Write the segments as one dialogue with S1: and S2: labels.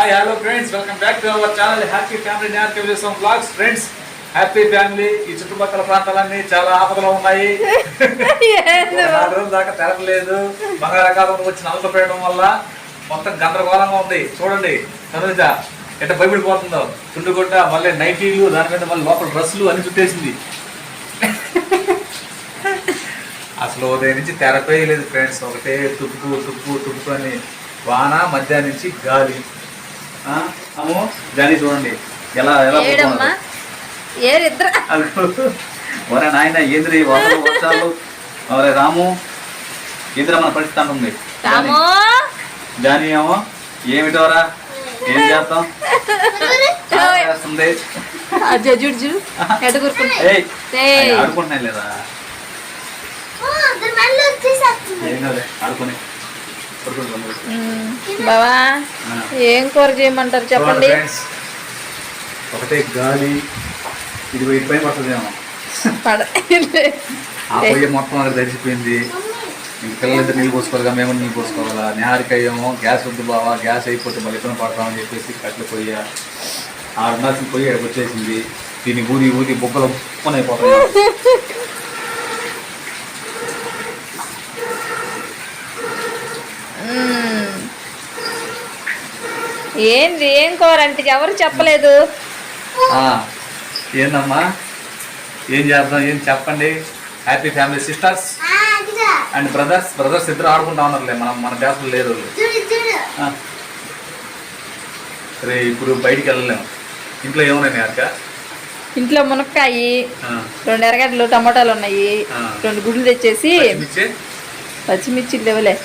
S1: Hi hello friends welcome back to our channel happy family న్యార్ Telugu Desam blogs friends happy family ఈ చుట్టుపక్కల ప్రాంతాలన్నీ చాలా ఆపదలో ఉన్నాయి. రోజుల దాకా తెరపలేదు బంగాళాఖాతం వచ్చిన అలసపోయడం వల్ల మొత్తం గందరగోళంగా ఉంది. చూడండి తనుజ ఎట్ట భయపడిపోతుందో తుండుగుడ్డ మళ్ళీ నైటీలు దాని మీద మళ్ళీ లోపల డ్రెస్సులు అన్ని చుట్టేసింది. అసలు ఉదయం నుంచి తెరపేయలేదు ఫ్రెండ్స్ ఒకటే తుప్పు తుప్పు తుప్పు అని వాన మధ్య నుంచి గాలి. అమ్మో గాలి చూడండి. ఎలా ఎలా. ఒరే నాయన ఏంద్రి వరదలు వర్షాలు? ఒరే రాము ఏంద్ర మన పరిస్థితి అంటుంది?
S2: రాము?
S1: జాని ఏమో ఏమిటోరా ఏం చేస్తాం? చేస్తుంది. ఆడుకుంటున్నాయి లేదా? ఏం కాదు ఆడుకుని.
S2: బావా. ఏం కూర చేయమంటారు చెప్పండి.
S1: ఒకటే గాలి ఇది వెయిట్ పైన పడుతుందేమో.
S2: పడ
S1: ఆ పొయ్యి మొత్తం అక్కడ తడిసిపోయింది. ఇంక పిల్లలిద్దరు నీళ్ళు పోసుకోవాలిగా మేము నీళ్ళు పోసుకోవాలా? నేహారిక ఏమో గ్యాస్ వద్దు బావా గ్యాస్ అయిపోతే మళ్ళీ ఇబ్బంది పడతామని చెప్పేసి కట్లు పొయ్యి ఆ ఉండాల్సిన పొయ్యి ఇక్కడికి వచ్చేసింది. దీన్ని ఊది ఊది బొక్కలు ఉప్పని
S2: ఏంది ఏం కూర? అంటే ఎవరు చెప్పలేదు.
S1: ఆ, ఏందమ్మా? ఏం చేద్దాం? ఏం చెప్పండి? Happy family sisters and brothers brothers ఇద్దరు ఆడుకుంటా ఉన్నారులే మనం మన బ్యాసులు లేదు వాళ్ళు. ఆ. రే ఇప్పుడు బయటికి వెళ్ళలేము. ఇంట్లో ఏమున్నాయి అక్క?
S2: ఇంట్లో మునక్కాయి రెండు ఎరగడ్డలు టమాటాలు ఉన్నాయి. రెండు గుడ్లు తెచ్చేసి
S1: పచ్చిమిర్చి?
S2: పచ్చిమిర్చి లేవలే.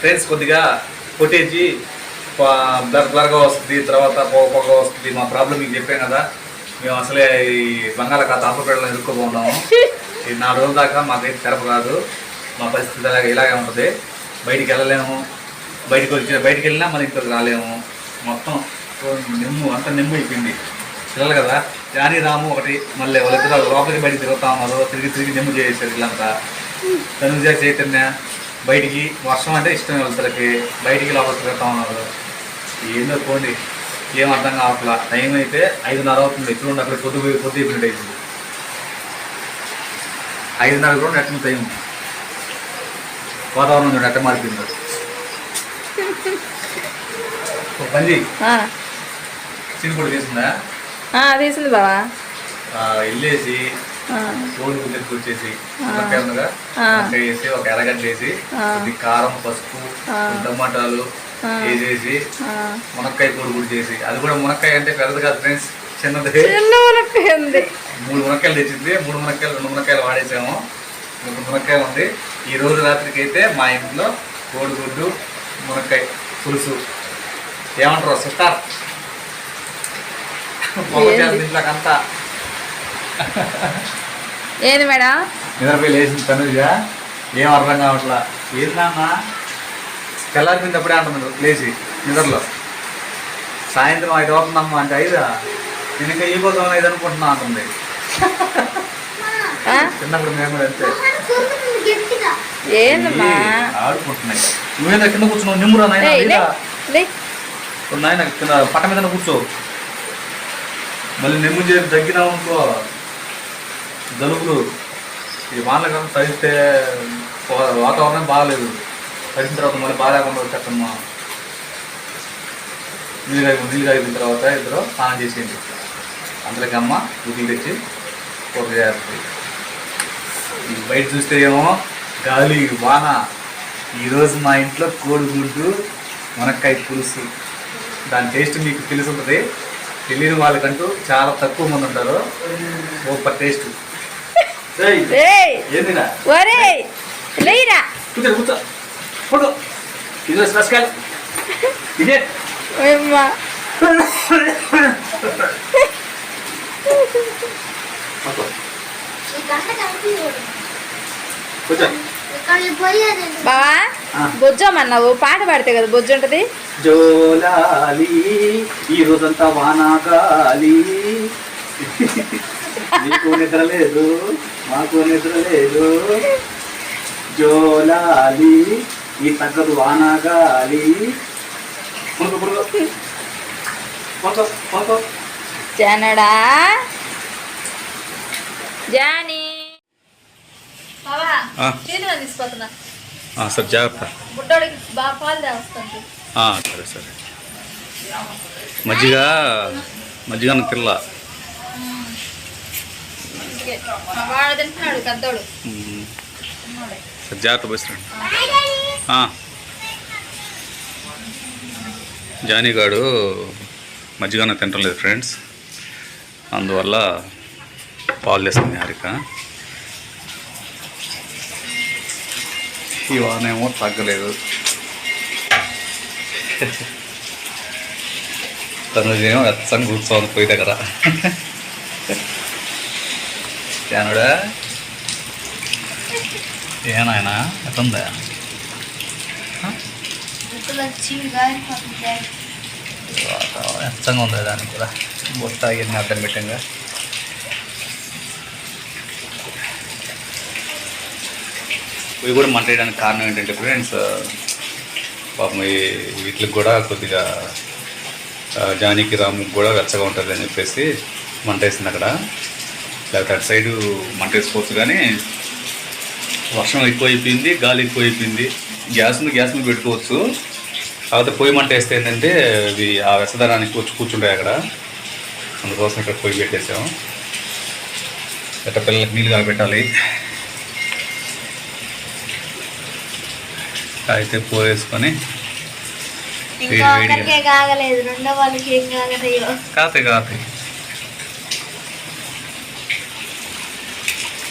S1: ఫ్రెండ్స్ కొద్దిగా కొట్టేసి బ్లర్ బ్లర్గా వస్తుంది తర్వాత పొగ పొగ వస్తుంది మా ప్రాబ్లం మీకు చెప్పాను కదా. మేము అసలే ఈ బంగాళాఖాత ఆపపేడలో ఇరుక్కుపోన్నాము ఈ నాలుగు రోజుల దాకా మాకైతే తెరప కాదు. మా పరిస్థితి అలాగే ఇలాగే ఉంటుంది. బయటికి వెళ్ళలేము. బయటకు వచ్చి బయటికి వెళ్ళినా మన ఇంట్లోకి రాలేము. మొత్తం నిమ్ము అంత నిమ్ము అయిపోయింది పిల్లలు కదా? జానీ రాము ఒకటి మళ్ళీ వాళ్ళిద్దరు లోపలికి బయటికి తిరుగుతా ఉన్నారు. తిరిగి తిరిగి నిమ్ము చేసేసారు వీళ్ళంతా తనుజ చైతన్య బయటికి వర్షం అంటే ఇష్టం వెళ్తారికి బయటికి లోపలికి తిరుగుతా ఉన్నారు. ఏందో పోండి ఏం అర్థం కావట్లా. టైం అయితే ఐదున్నర అవుతుంది. ఎప్పుడు అక్కడ పొద్దు పొద్దు అయిపోయినట్టు అవుతుంది ఐదున్నర కూడా ఎట్ల టైం వాతావరణం చూడండి ఎట్ట మారిపోయిందో.
S2: ఆ.
S1: సీన్ కూడా తీసిందా?
S2: తీసింది బావా.
S1: వెళ్ళేసి. కోడి గుడ్డెత్తుకు వచ్చేసి ఒక ఎర్రగడ్డ వేసి కారం పసుపు. టమాటాలు. వేసేసి. మునక్కాయ కోడి గుడి చేసి. అది కూడా మునక్కాయ అంటే పెద్దది కాదు ఫ్రెండ్స్ చిన్నది.
S2: ఉంది.
S1: మూడు మునక్కాయలు తెచ్చింది. మూడు మునక్కాయలు రెండు మునక్కాయలు వాడేసాము. ఒక మునక్కాయ ఉంది. ఈ రోజు రాత్రికి అయితే మా ఇంట్లో కోడిగుడ్డు మునక్కాయ పులుసు. ఏమంటారు సిస్టర్? ఇంట్లోకంతా.
S2: ఏంది మేడం?
S1: నిద్రపోయి లేచిన తనుజా ఏం అర్థం కావట్లా? ఏందన్నా తెల్లారిపోయింది అప్పుడే అంటున్నాడు లేచి నిద్రలో. సాయంత్రం ఐదు అవుతుందమ్మా అంటే ఐదా నేను ఇంకా ఈ కోసం ఐదు అనుకుంటున్నా అంటుంది? చిన్నప్పుడు మేము కూడా అంతే.
S2: ఏందమ్మా?
S1: ఆడుకుంటున్నాయి. నువ్వేందా కింద కూర్చున్నావు? నిమ్మురా నాయన నాయన కింద పట్ట మీద కూర్చో. మళ్ళీ నిమ్ము చేసి తగ్గినావు అనుకో జలుబులు. ఈ వానకాలం తగిస్తే వా- వాతావరణం బాగాలేదు. తగిన తర్వాత మళ్ళీ బాగాలేకుండా వచ్చేస్తమ్మా నీళ్ళు కాగి నీళ్ళు కాగిన తర్వాత ఇద్దరు స్నానం చేసేయండి. అందులోకి అమ్మ గుడ్లు తెచ్చి కూర చేస్తుంది ఈ బయట చూస్తే ఏమో గాలి వాన. ఈరోజు మా ఇంట్లో కోడిగుడ్డు మునక్కాయ పులుసు. దాని టేస్ట్ మీకు తెలిసి ఉంటుంది తెలియని వాళ్ళకంటూ చాలా తక్కువ మంది ఉంటారు. Super taste.
S2: ఏయ్,
S1: ఏందిరా?
S2: ఒరేయ్! లేరా
S1: కూర్చో కూర్చో. ఫోటో ఇది స్పెషల్ ఇదే
S2: బావా. బొజ్జమన్నావు పాట పాడితే కదా బొజ్జు ఉంటది?
S1: జోలాలి ఈ రోజంతా వానాగాలి నీకు నిద్ర లేదు మాకు నిద్ర లేదు. జోలాలి ఈ తగ్గదు పడుకో పడుకో
S2: జానడా? జానీ? తీసుకుపోతున్నా?
S1: సరే జాగ్రత్త.
S2: బుడ్డోడికి బాగా పాలు
S1: సరే సరే. మజ్జిగ మజ్జిగ తిల్ల
S2: వాడు తింటున్నాడు పెద్దోడు.
S1: సరే జాగ్రత్త జానీగాడు మజ్జిగ తినటం లేదు ఫ్రెండ్స్. అందువల్ల పాలు చేస్తుంది హారిక. ఈ వానేమో తగ్గలేదు. తనుజేమో ఎచ్చని కూర్చోవాలి పోయి దగ్గర. ఏనాడా? ఏనాయన ఎట్టుందా ఎచ్చంగా ఉంది దానికి కూడా? బొట్ట అవన్నీ అర్థం పెట్టంగా. ఇవి కూడా మంట వేయడానికి కారణం ఏంటంటే ఫ్రెండ్స్ పాపం ఈ వీటికి కూడా కొద్దిగా జానికి రాముకి కూడా వెచ్చగా ఉంటుంది అని చెప్పేసి మంట వేసింది అక్కడ. లేకపోతే అటు సైడు మంట వేసుకోవచ్చు కానీ వర్షం ఎక్కువ అయిపోయింది గాలి ఎక్కువ అయిపోయింది గ్యాస్ మీద గ్యాస్ మీద పెట్టుకోవచ్చు. కాకపోతే పొయ్యి మంట వేస్తే ఏంటంటే ఇవి ఆ వెచ్చదనానికి వచ్చి కూర్చుంటాయి అక్కడ. అందుకోసం ఇక్కడ పొయ్యి పెట్టేసాము ఎట్ట పిల్లలకి నీళ్ళు కాగబెట్టాలి. అయితే
S3: కాగలయ్యో
S1: కాతే కాతే.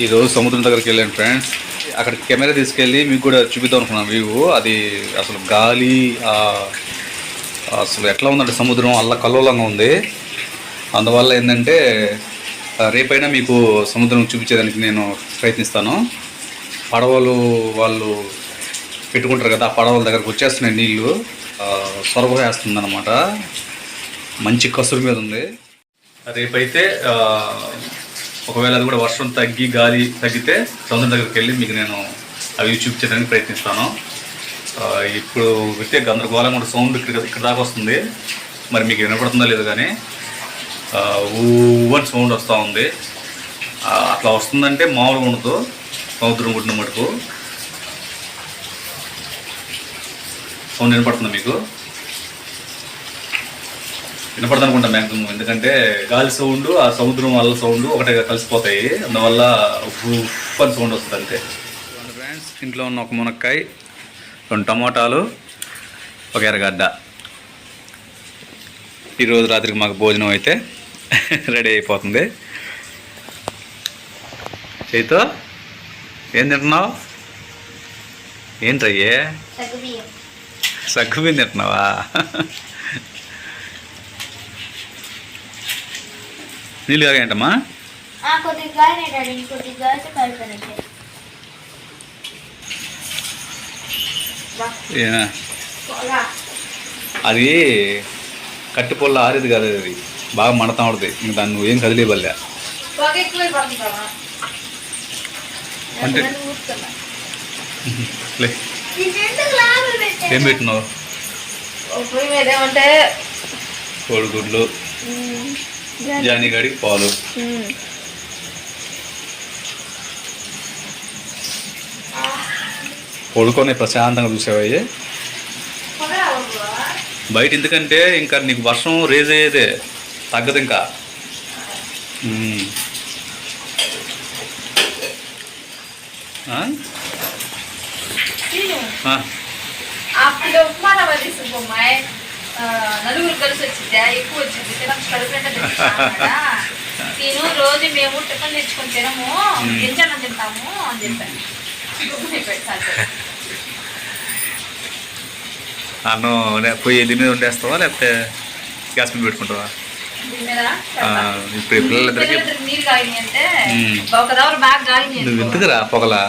S1: ఈరోజు సముద్రం దగ్గరికి వెళ్ళాను ఫ్రెండ్స్ అక్కడ కెమెరా తీసుకెళ్ళి మీకు కూడా చూపిద్దాం అనుకున్నాను వ్యూ అది అసలు గాలి అసలు ఎట్లా ఉందంటే సముద్రం అల్ల కల్లోలంగా ఉంది. అందువల్ల ఏంటంటే రేపైనా మీకు సముద్రం చూపించేదానికి నేను ప్రయత్నిస్తాను. పడవలు వాళ్ళు పెట్టుకుంటారు కదా ఆ పడవల దగ్గరకు వచ్చేస్తున్నాయి నీళ్ళు. సొరగ వేస్తుంది అనమాట మంచి కసురు మీద ఉంది. రేపైతే ఒకవేళ అది కూడా వర్షం తగ్గి గాలి తగ్గితే సముద్రం దగ్గరికి వెళ్ళి మీకు నేను అవి చూపించడానికి ప్రయత్నిస్తాను. ఇప్పుడు అయితే గందరగోళం కూడా సౌండ్ ఇక్కడ ఇక్కడ దాకా వస్తుంది. మరి మీకు వినపడుతుందో లేదు కానీ ఊవని సౌండ్ వస్తూ ఉంది. అట్లా వస్తుందంటే మామూలుగా ఉండదు. సముద్రం గుడిన మటుకు. సౌండ్ వినపడుతుంది మీకు? వినపడదు అనుకుంటా మ్యాక్సిమం ఎందుకంటే గాలి సౌండ్ ఆ సముద్రం వల్ల సౌండ్ ఒకటే కలిసిపోతాయి. అందువల్ల అని సౌండ్ వస్తుంది అంతే. ఫ్రెండ్స్ ఇంట్లో ఉన్న ఒక మునక్కాయ రెండు టమోటాలు ఒక ఎర్రగడ్డ. ఈరోజు రాత్రికి మాకు భోజనం అయితే రెడీ అయిపోతుంది. చేయితో ఏం తింటున్నావు? ఏంటయ్యే
S3: సగ్గుబియ్యం.
S1: సగ్గు మీద తింటున్నావా?
S3: కలిపినట్టే
S1: ఏ- అది కట్టి పొల్ల ఆరేది కాదు అది. బాగా మడతా ఉంటుంది ఇంక దాన్ని నువ్వు ఏం
S2: పడుతుంటావా
S1: అంటే ఏం పెట్టినావు? కోడిగుడ్లు. జానిగడి పాలు. పడుకొని ప్రశాంతంగా చూసేవయ్యి బయట ఎందుకంటే ఇంకా నీకు వర్షం రేజ్ అయ్యేదే తగ్గదు ఇంకా. ఆ?
S2: కలిసి వచ్చిందా ఎక్కువ వచ్చింది కడుపు. నేను రోజు మేము టిఫిన్ తెచ్చుకొని తినము తింటాము అని చెప్పాను.
S1: అన్నం నే- పొయ్యి దీని మీద వండేస్తావా లేకపోతే గ్యాస్ మీద పెట్టుకుంటావా ఇప్పుడు పిల్లలిద్దరికి
S2: కాగినాయి
S1: నువ్వు ఎందుకురా పొగలా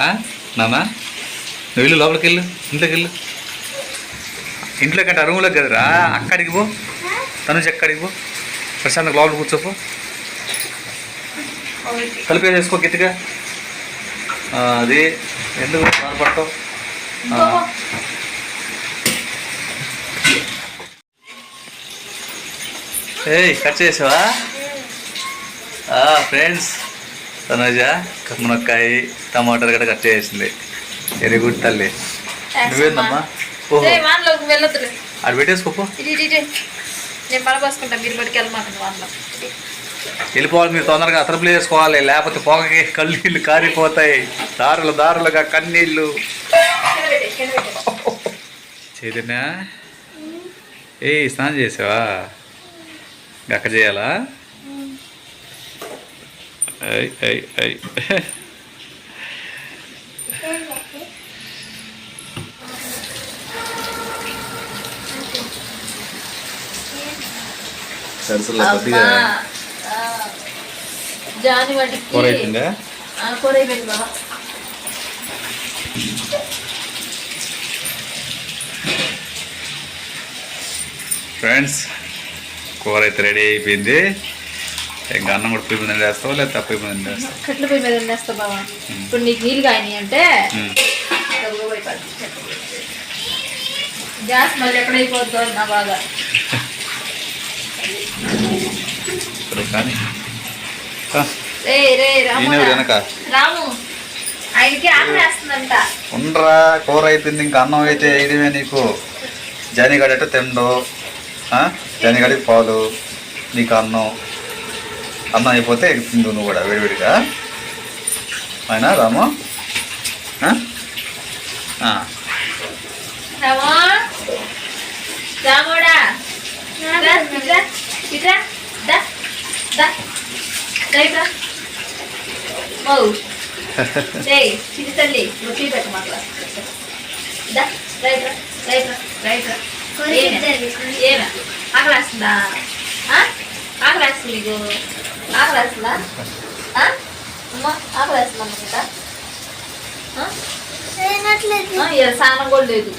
S1: ఆ? నానా నువ్వు వెళ్ళు లోపలికి వెళ్ళు ఇంట్లోకి వెళ్ళు ఇంట్లో కంటే రూమ్లోకి కదరా? అక్కడికి పో. తను అక్కడికి పో. ప్రశాంతంగా లోపల కూర్చోపో. కలిపి చేసుకో గట్టిగా. అది. ఎందుకు బాధపడతావు. ఏయ్ కట్ చేసావా? ఫ్రెండ్స్ తనుజ మునక్కాయ టమాటాలు గట్రా కట్ చేసింది. వెరీ గుడ్ తల్లి. నువ్వేందమ్మా?
S2: వానలోకి వెళ్ళొద్దులే.
S1: అది పెట్టేసుకోపో
S2: ఇది ఇది ఇది. నేను పడబోసుకుంటా మీరు బడికి వెళ్ళమాకండి వానలో.
S1: వెళ్ళిపోవాలి మీరు తొందరగా అతరపులు చేసుకోవాలి లేకపోతే పొగకి కళ్ళీళ్ళు కారిపోతాయి. దారులు దారులుగా కన్నీళ్ళు చైతన్య ఏ స్నానం చేసావా? గక్క చేయాలా? ఐ ఐ ఐ సరసలో కొద్దిగా
S2: జాని వాటికి
S1: కూర అయిపోయిందా
S2: కూర అయిపోయింది బాబా.
S1: ఫ్రెండ్స్ కూర అయితే రెడీ అయిపోయింది. ఇంకా అన్నం కూడా పొయ్యి మీద వేస్తావా లేదా తప్ప మీద వేస్తావా
S2: కట్ల పొయ్యి మీద వండేస్తా బాబా ఇప్పుడు నీకు నీళ్ళు కాయని అంటే. గ్యాస్ మళ్ళీ ఎక్కడైపోద్దో నా బాగా.
S1: వస్తాయి కానీ. వెనక? ఉండరా కూర అయిపోయింది ఇంకా అన్నం అయితే వేయడమే నీకు. జనిగడట తిండు? గడి పాలు నీకు అన్నం. అన్నం అయిపోతే తిందు నువ్వు కూడా విడివిడిగా. ఆయన రాము?
S2: రామోడా? కైట్రా ఓ ఏయ్ చిన్న తల్లి రొట్టి పెట్ట మాకు దా రైట్రా రైట్రా రైట్రా ఏమే? ఆకలి వేస్తుందా? ఆకలి వేస్తుంది నీకు? ఆకలి వేస్తుందా? అమ్మ ఆకలి వేస్తుందమ్మ కదా స్నానం కూడా లేదు.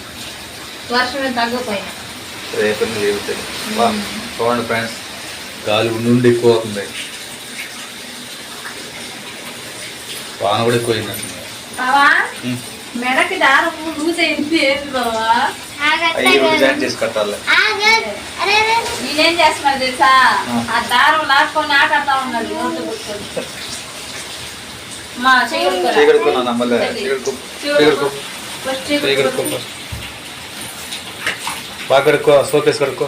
S2: వర్షం తగ్గపోయినా
S1: రేపు చూడండి ఫ్రెండ్స్. గాలి నుండి ఎక్కువ అవుతుంది వాన కూడా ఎక్కువ అయింది
S2: మెడకి దారం లూజ్ అయింది నేనేం చేస్తున్నా తెలుసా?
S1: ఆ.
S2: ఆ దారం లాక్కొని ఆటాడుతా ఉన్నాడు నోట్లో కూర్చొని. మా చేయగలుగుతారా?
S1: చీకడుకున్నాను మళ్ళీ
S2: తల్లి.
S1: చీకడుకో
S2: చీకడుకో.
S1: చీకడుకో
S2: ఫస్ట్
S1: చీకడుకో
S2: చీకడుకో.
S1: బాగా కడుక్కో సోకేసి కడుక్కో.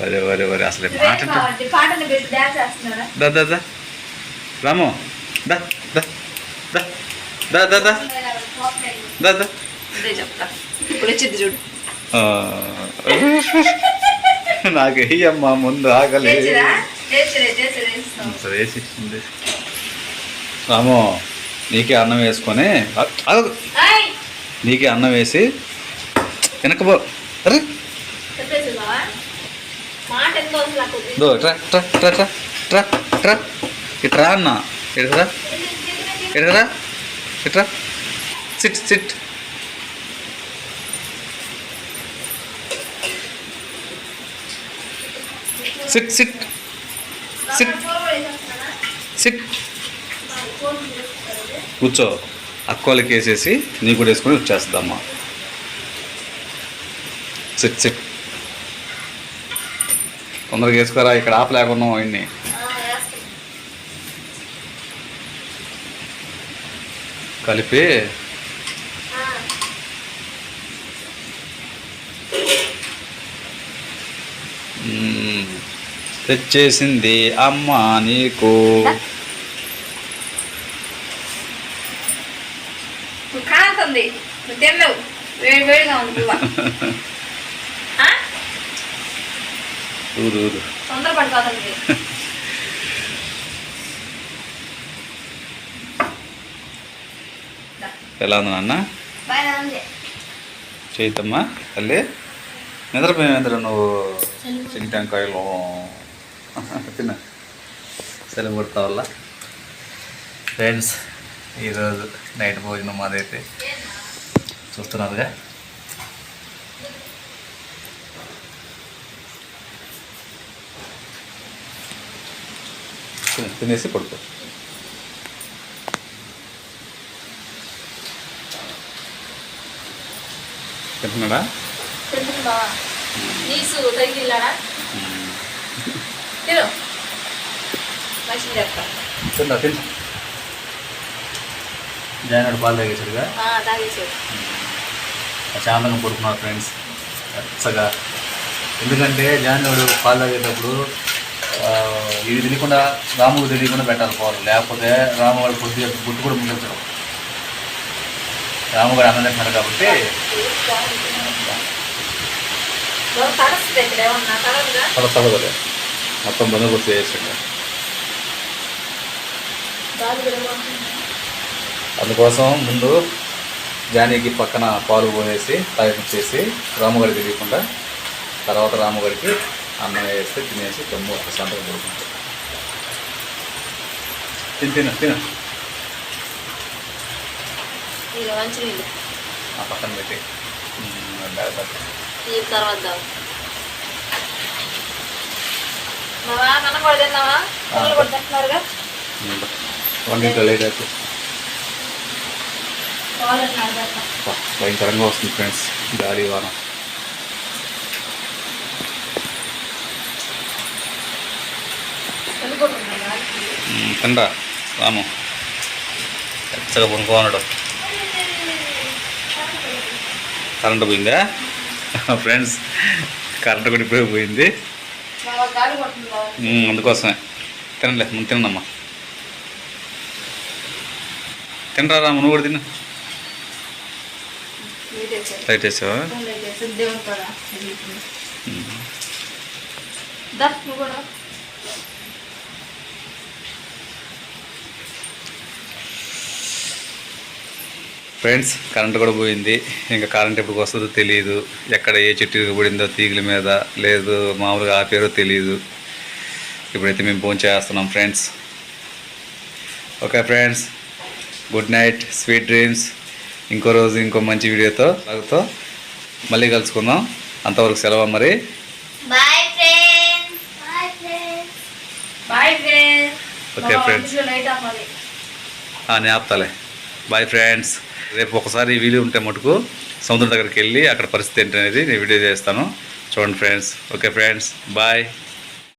S1: వరే వరే వరే అసలు మాట దా దా దా. రాము దా దా దా దా. నాకు వెయ్యమ్మా ముందు
S2: చేస్తాం.
S1: సరే వేసి ఇచ్చింది. రాము నీకే అన్నం వేసుకొని నీకే అన్నం వేసి వెనకపో అరే
S2: చెప్పేసివా మాట ఎంత వస్తుంది నాకు
S1: దో ట్రా ట్రా ట్రా ట్రా ట్రా ట్రా. ఇట్రా అన్న. ఎడరా ఎడరా ఇట్రా sit sit. Sit sit. Sit. Sit. కూర్చో. అక్కోలకి వేసేసి నీ కూడా వేసుకొని వచ్చేస్తుందమ్మా సిట్ సిట్. తొందరగా వేసుకోరా ఇక్కడ ఆపలేకున్నాం ఆయన్ని. కలిపి. తెచ్చేసింది అమ్మ నీకు.
S2: కాంతుంది తినలేవు వేడి వేడిగా ఉంది పువ్వ. ఆ?
S1: ఊరు ఊరు. ఎలా ఉంది నాన్న? చేతమ్మా తల్లి? నిద్రపోయిన నువ్వు చిన్న టెంకాయలు తిన్న. సెలవు కొడతా వల్ల ఫ్రెండ్స్ ఈరోజు నైట్ భోజనం మాదైతే చూస్తున్నారుగా. తినేసి పడుకో. తింటున్నాడా? తిన్నా తిన్నా. జాయినాడు పాలు తాగేసాడుగా శాంతంగా పడుకున్నారు ఫ్రెండ్స్ చక్కగా ఎందుకంటే జాయినాడు పాలు తాగేటప్పుడు ఇవి ఇది తెలియకుండా రాముడు తెలియకుండా పెట్టాలి పాలు లేకపోతే రాముగారు కొద్దిగా గుట్టు కూడా ముందుంచడం రాముగారు అన్నం కాబట్టి
S2: తల ఇక్కడ
S1: తగదలే మొత్తం బందోబస్తు చేసాడు అందుకోసం ముందు జానీకి పక్కన పాలు పోసేసి తాగించేసి రాముగారికి తెలియకుండా తర్వాత రాముగారికి అన్నం వేస్తే తినేసి తమ్ము ప్రశాంతంగా పడుకుంటాడు. తిను తిను తిను.
S2: నీళ్ళు.
S1: ఆ పక్కన పెట్టి.
S2: తర్వాత దావు మావా మనం కూడా తిన్నావా పిల్లలు కూడా తింటున్నారుగా
S1: ఉమ్, వంటింట్లో లేట్ అయితే
S2: పాలు అన్నారు కదా.
S1: అబ్బా, భయంకరంగా వస్తుంది ఫ్రెండ్స్ గాలి వాన
S2: వెళ్ళిపోతుంది గాలికి.
S1: తిండా రాము. ఎచ్చగా పనుకోనడు కరెంటు పోయిందా? ఫ్రెండ్స్ కరెంటు కూడా ఇప్పుడే పోయింది. అందుకోసమే. తినలే ముందు తినమ్మా తినరా రాము నువ్వు కూడా తిను.
S2: నీట్ వేసేది.
S1: లైట్ వేసావా
S2: వేసేది. దేవుని కాడ.
S1: ఉమ్.
S2: దా, నువ్వు కూడా
S1: ఫ్రెండ్స్ కరెంట్ కూడా పోయింది. ఇంకా కరెంట్ ఎప్పుడు వస్తుందో తెలియదు ఎక్కడ ఏ చెట్టు పడిందో తీగల మీద లేదు మామూలుగా ఆపారో తెలియదు ఇప్పుడైతే మేము ఫోన్ చేస్తున్నాం friends okay friends good night sweet dreams ఇంకో రోజు ఇంకో మంచి వీడియోతో లాగుతో మళ్ళీ కలుసుకుందాం. అంతవరకు సెలవు మరి.
S3: బాయ్ ఫ్రెండ్స్
S1: నేను ఆపుతాలే బాయ్ ఫ్రెండ్స్ రేపు ఒకసారి వీలు ఉంటే మటుకు సముద్రం దగ్గరికి వెళ్ళి అక్కడ పరిస్థితి ఏంటనేది అనేది నేను వీడియో చేస్తాను. చూడండి ఫ్రెండ్స్. Okay friends. బాయ్.